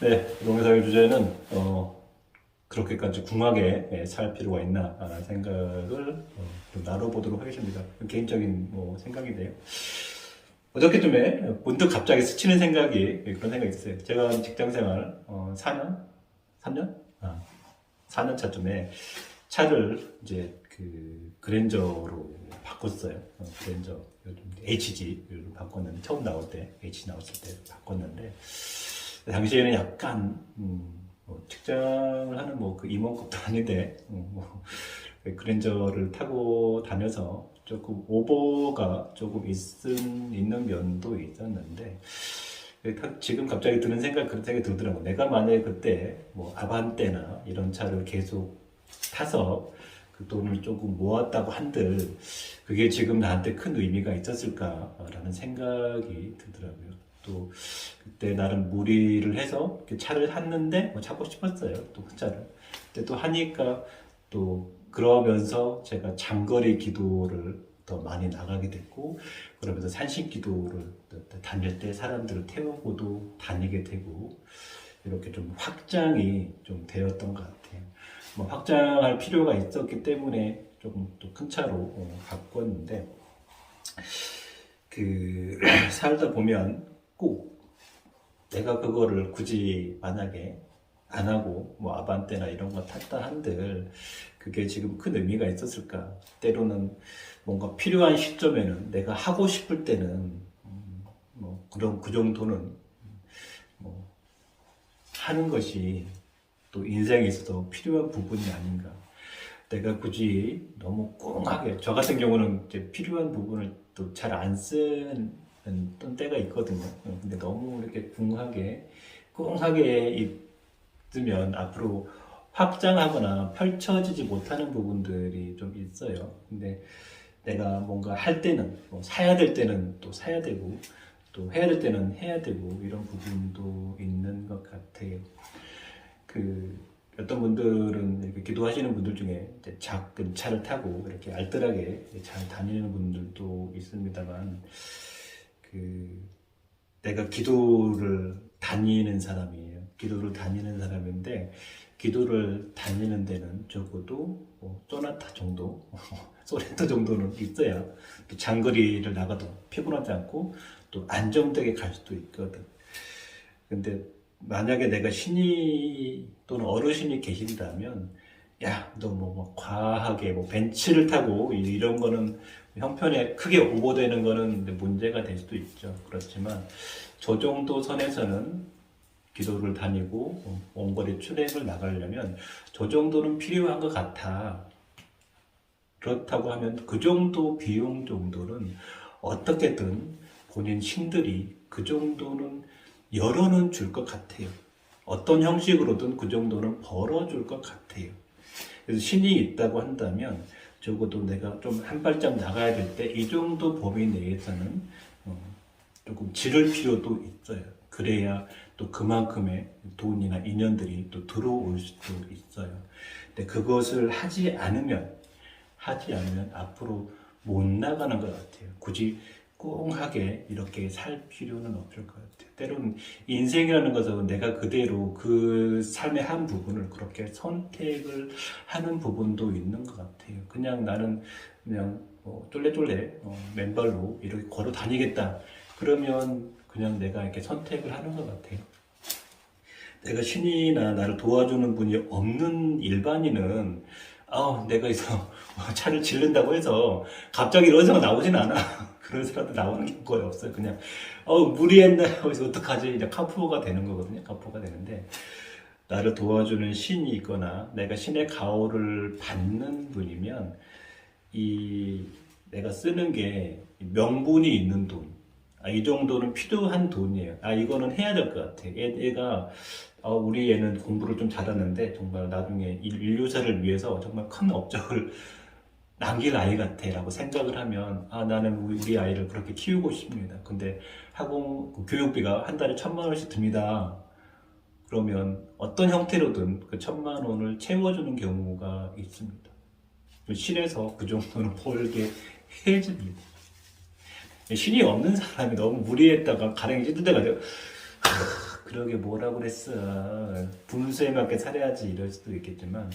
네, 농사의 주제는 어, 그렇게까지 궁하게 예, 살 필요가 있나 아, 생각을 어, 좀 나눠보도록 하겠습니다. 개인적인 뭐 생각인데요. 어저께쯤에 문득 갑자기 스치는 생각이 예, 그런 생각이 있었어요. 제가 직장생활 어, 4년, 3년, 아, 4년 차쯤에 차를 이제 그 그랜저로 바꿨어요. 어, 그랜저 요즘 HG로 바꿨는데 처음 나올 때 H 나왔을 때 바꿨는데 당시에는 약간 음, 뭐 직장을 하는 뭐 그 임원급도 아닌데 음, 뭐 그랜저를 타고 다녀서 조금 오버가 조금 있은 있는 면도 있었는데 타- 지금 갑자기 드는 생각 그런 생각이 들더라고. 내가 만약에 그때 뭐 아반떼나 이런 차를 계속 타서 그 돈을 조금 모았다고 한들 그게 지금 나한테 큰 의미가 있었을까라는 생각이 들더라고요. 또 그때 나름 무리를 해서 차를 샀는데 뭐 사고 싶었어요. 또그 차를. 근데 또 하니까 또 그러면서 제가 장거리 기도를 더 많이 나가게 됐고 그러면서 산신 기도를 또 다닐 때 사람들을 태우고도 다니게 되고 이렇게 좀 확장이 좀 되었던 것 같아요. 뭐 확장할 필요가 있었기 때문에 조금 또 큰 차로 어, 바꿨는데 그 살다 보면 꼭 내가 그거를 굳이 만약에 안 하고 뭐 아반떼나 이런 거 탔다 한들 그게 지금 큰 의미가 있었을까? 때로는 뭔가 필요한 시점에는 내가 하고 싶을 때는 음, 뭐 그런 그 정도는 뭐 하는 것이 또 인생에 있어서 필요한 부분이 아닌가. 내가 굳이 너무 꽁하게 저 같은 경우는 이제 필요한 부분을 또 잘 안 쓰는 어 떤 때가 있거든요. 근데 너무 이렇게 궁하게 꽁하게 있으면 앞으로 확장하거나 펼쳐지지 못하는 부분들이 좀 있어요. 근데 내가 뭔가 할 때는 뭐 사야 될 때는 또 사야 되고 또 해야 될 때는 해야 되고 이런 부분도 있는 것 같아요. 그 어떤 분들은 이렇게 기도하시는 분들 중에 작은 차를 타고 이렇게 알뜰하게 잘 다니는 분들도 있습니다만 그 내가 기도를 다니는 사람이에요. 기도를 다니는 사람인데 기도를 다니는 데는 적어도 뭐 소나타 정도, 소렌토 정도는 있어야 또 장거리를 나가도 피곤하지 않고 또 안정되게 갈 수도 있거든. 근데 만약에 내가 신이 또는 어르신이 계신다면 야, 너 뭐, 뭐 과하게 뭐 벤츠를 타고 이- 이런 거는 형편에 크게 오버되는 거는 문제가 될 수도 있죠. 그렇지만 저 정도 선에서는 기도를 다니고 어, 원거리 출행을 나가려면 저 정도는 필요한 것 같아. 그렇다고 하면 그 정도 비용 정도는 어떻게든 본인 신들이 그 정도는 열어는 줄 것 같아요. 어떤 형식으로든 그 정도는 벌어줄 것 같아요. 그래서 신이 있다고 한다면 적어도 내가 좀 한 발짝 나가야 될 때 이 정도 범위 내에서는 어, 조금 지를 필요도 있어요. 그래야 또 그만큼의 돈이나 인연들이 또 들어올 수도 있어요. 근데 그것을 하지 않으면 하지 않으면 앞으로 못 나가는 것 같아요. 굳이 꽁하게 이렇게 살 필요는 없을 것 같아요. 때로는 인생이라는 것은 내가 그대로 그 삶의 한 부분을 그렇게 선택을 하는 부분도 있는 것 같아요. 그냥 나는 그냥 뭐 쫄래쫄래 어, 맨발로 이렇게 걸어 다니겠다. 그러면 그냥 내가 이렇게 선택을 하는 것 같아요. 내가 신이나 나를 도와주는 분이 없는 일반인은 아, 내가 이서 차를 질른다고 해서 갑자기 이런 생각 나오진 않아. 그런 사람도 나오는 게 거의 없어요. 그냥 어 무리했나 여기서 어떡하지? 이제 카푸어가 되는 거거든요. 카푸어가 되는데 나를 도와주는 신이 있거나 내가 신의 가호를 받는 분이면 이 내가 쓰는 게 명분이 있는 돈. 아, 이 정도는 필요한 돈이에요. 아, 이거는 해야 될 것 같아. 얘, 얘가, 어, 우리 애는 공부를 좀 잘하는데, 정말 나중에 인- 인류사를 위해서 정말 큰 업적을 남길 아이 같아. 라고 생각을 하면, 아, 나는 우리, 아이를 그렇게 키우고 싶습니다. 근데 학원, 그 교육비가 한 달에 천만 원씩 듭니다. 그러면 어떤 형태로든 그 천만 원을 채워주는 경우가 있습니다. 신에서 그 정도는 벌게 해줍니다. 신이 없는 사람이 너무 무리했다가 가랭이 찢을 때가 돼요. 그러게 뭐라고 그랬어. 분수에 맞게 살아야지 이럴 수도 있겠지만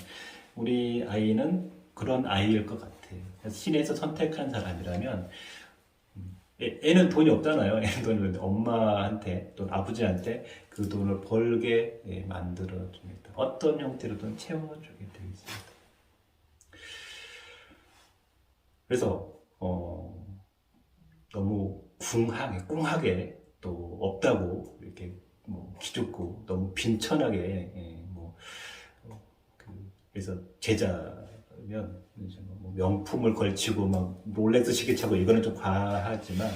우리 아이는 그런 아이일 것 같아. 그래서 신에서 선택한 사람이라면 음, 애, 애는 돈이 없잖아요. 애는 돈이 없는데 엄마한테 또는 아버지한테 그 돈을 벌게 예, 만들어 줍니다. 어떤 형태로든 채워주게 되어 있습니다. 그래서 어, 너무 궁하게 꿍하게 또 없다고 이렇게 뭐 기죽고 너무 빈천하게 예, 뭐 어, 그, 그래서 제자 면 이제 뭐 명품을 걸치고 막 롤렉스 시계 차고 이거는 좀 과하지만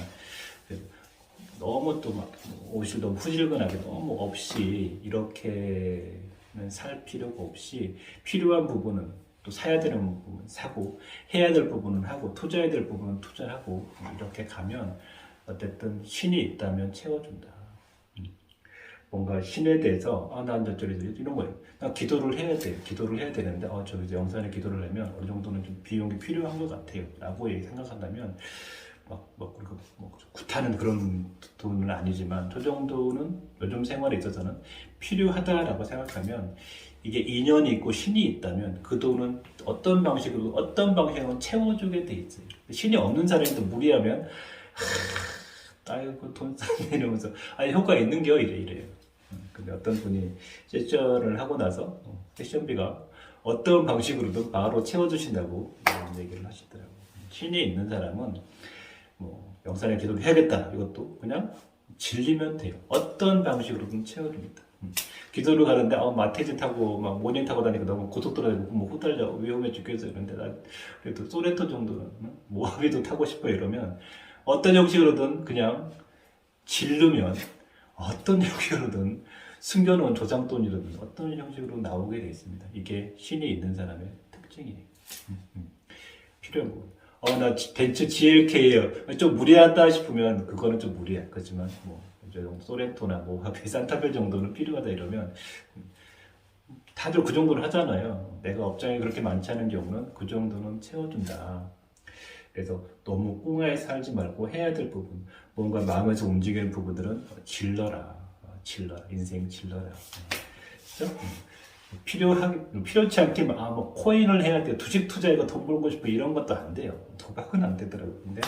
너무 또 막 옷을 너무 후질근하게 너무 없이 이렇게는 살 필요가 없이 필요한 부분은 또 사야 되는 부분 사고 해야 될 부분은 하고 투자해야 될 부분은 투자하고 이렇게 가면 어쨌든 신이 있다면 채워준다. 음. 뭔가 신에 대해서 아난 저쪽에 이런 거예요. 나 기도를 해야 돼. 기도를 해야 되는데 어저 이제 영산에 기도를 하면 어느 정도는 좀 비용이 필요한 것 같아요.라고 생각한다면 그리고 뭐 구타는 그런 돈은 아니지만 저 정도는 요즘 생활에 있어서는 필요하다라고 생각하면 이게 인연이 있고 신이 있다면 그 돈은 어떤 방식으로 어떤 방식으로 채워주게 돼 있어요. 신이 없는 사람이 또 무리하면 하, 아이고 돈 쌓네 이러면서 아니 효과 있는 겨 이래 이래요. 음, 근데 어떤 분이 세션을 하고 나서 어, 세션비가 어떤 방식으로든 바로 채워주신다고 이런 얘기를 하시더라고요. 신이 있는 사람은 뭐 영산에 기도를 해야겠다 이것도 그냥 질리면 돼요. 어떤 방식으로든 채워줍니다. 음. 기도를 가는데 어, 마테즈 타고 막 모닝 타고 다니고 너무 고속도로에 뭐 후달려 위험해 죽겠어 이런데 나 그래도 소렌토 정도는 응? 모하비도 타고 싶어 이러면 어떤 형식으로든 그냥 질르면 어떤 형식으로든 숨겨놓은 조장돈이든 어떤 형식으로 나오게 돼 있습니다. 이게 신이 있는 사람의 특징이에요. 음, 음. 필요한 부분. 어, 나 지- 벤츠 GLK예요. 좀 무리하다 싶으면 그거는 좀 무리야. 그렇지만 뭐 이제 소렌토나 뭐 산타벨 정도는 필요하다 이러면 음, 다들 그 정도는 하잖아요. 내가 업장이 그렇게 많지 않은 경우는 그 정도는 채워준다. 그래서 너무 꽁하게 살지 말고 해야 될 부분, 뭔가 마음에서 움직이는 부분들은 질러라, 어, 질러라, 인생 질러라. 그렇죠? 음. 필요하게 필요치 않게 막, 아, 뭐 코인을 해야 돼, 주식 투자해서 돈 벌고 싶어 이런 것도 안 돼요. 도박은 안 되더라고요. 근데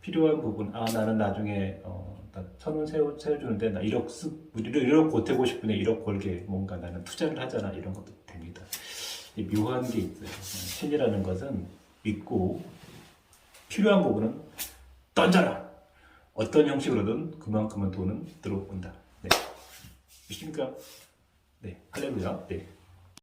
필요한 부분, 아 나는 나중에 어, 나 천원 세워 세워주는데 나 1억 쓰, 1억, 1억 보태고 싶은데 1억 벌게 뭔가 나는 투자를 하잖아 이런 것도 됩니다. 이 묘한 게 있어요. 신이라는 것은 믿고 필요한 부분은 던져라. 어떤 형식으로든 그만큼은 돈은 들어온다. 네. 믿습니까? 네. 할렐루야. 네.